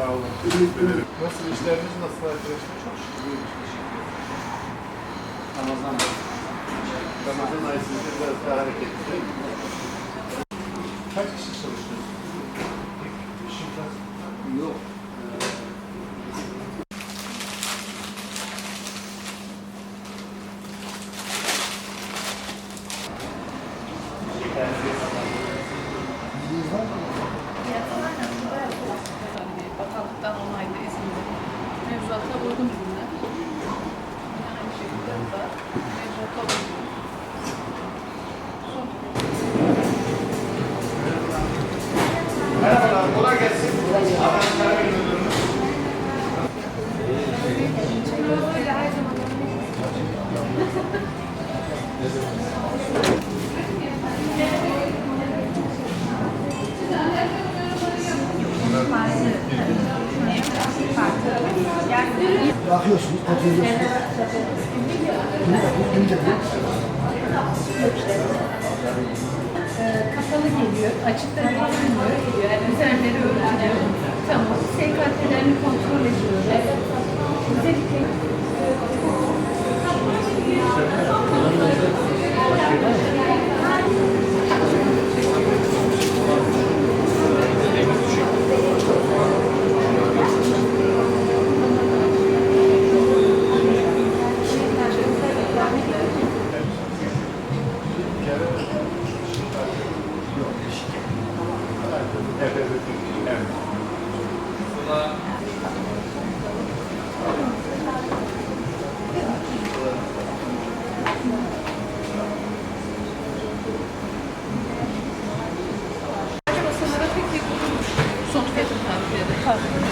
Sağ olun. Teşekkür ederim. Nasıl işleriniz nasıl arkadaşlar? Çok şükür. Ramazan Ramazan ayı sizde biraz daha hareketli? Kaç kişi çalışıyorsunuz? 뭐 붉은 줄. Bakıyorsunuz. Şimdi kapalı geliyor, açıkta görünmüyor. Yani üzerleri örtülüyor. Tamam. SKT'lerini kontrol ediyoruz. Özellikle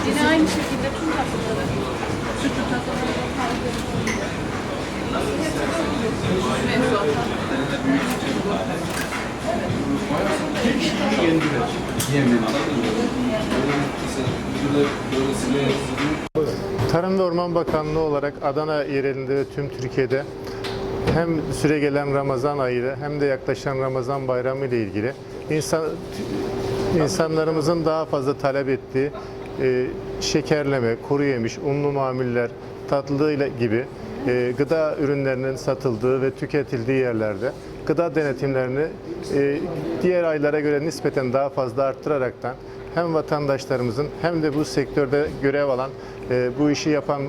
Yine aynı şekilde tüm tatlıları, sütlü tatlıları. Tarım ve Orman Bakanlığı olarak Adana yerelinde ve tüm Türkiye'de hem süregelen Ramazan ayı hem de yaklaşan Ramazan bayramı ile ilgili insan insanlarımızın daha fazla talep ettiği e, şekerleme, kuru yemiş, unlu mamuller, tatlı gibi e, gıda ürünlerinin satıldığı ve tüketildiği yerlerde gıda denetimlerini e, diğer aylara göre nispeten daha fazla arttıraraktan hem vatandaşlarımızın hem de bu sektörde görev alan bu işi yapan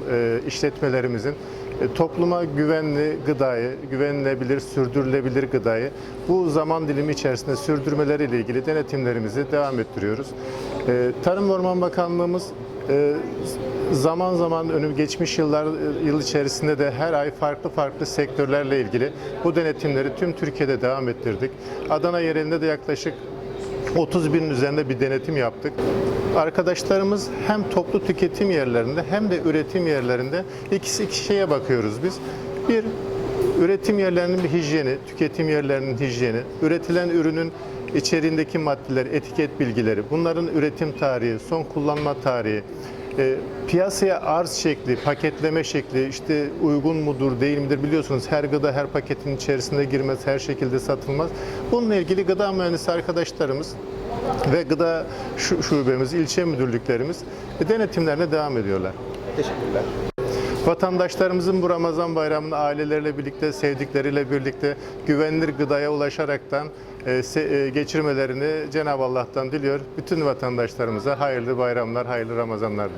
işletmelerimizin topluma güvenli gıdayı, güvenilebilir, sürdürülebilir gıdayı bu zaman dilimi içerisinde sürdürmeleriyle ilgili denetimlerimizi devam ettiriyoruz. E, Tarım Orman Bakanlığımız e, zaman zaman önüm geçmiş yıllar yıl içerisinde de her ay farklı farklı sektörlerle ilgili bu denetimleri tüm Türkiye'de devam ettirdik. Adana yerelinde de yaklaşık 30 binin üzerinde bir denetim yaptık. Arkadaşlarımız hem toplu tüketim yerlerinde hem de üretim yerlerinde ikisi iki şeye bakıyoruz biz. Bir, üretim yerlerinin bir hijyeni, tüketim yerlerinin hijyeni, üretilen ürünün içeriğindeki maddeler, etiket bilgileri, bunların üretim tarihi, son kullanma tarihi, e, piyasaya arz şekli, paketleme şekli işte uygun mudur değil midir biliyorsunuz her gıda her paketin içerisinde girmez, her şekilde satılmaz. Bununla ilgili gıda mühendisi arkadaşlarımız ve gıda şu- şubemiz, ilçe müdürlüklerimiz denetimlerine devam ediyorlar. Teşekkürler. Vatandaşlarımızın bu Ramazan bayramını aileleriyle birlikte, sevdikleriyle birlikte güvenilir gıdaya ulaşaraktan e, e, geçirmelerini Cenab-ı Allah'tan diliyor. Bütün vatandaşlarımıza hayırlı bayramlar, hayırlı Ramazanlar diliyor.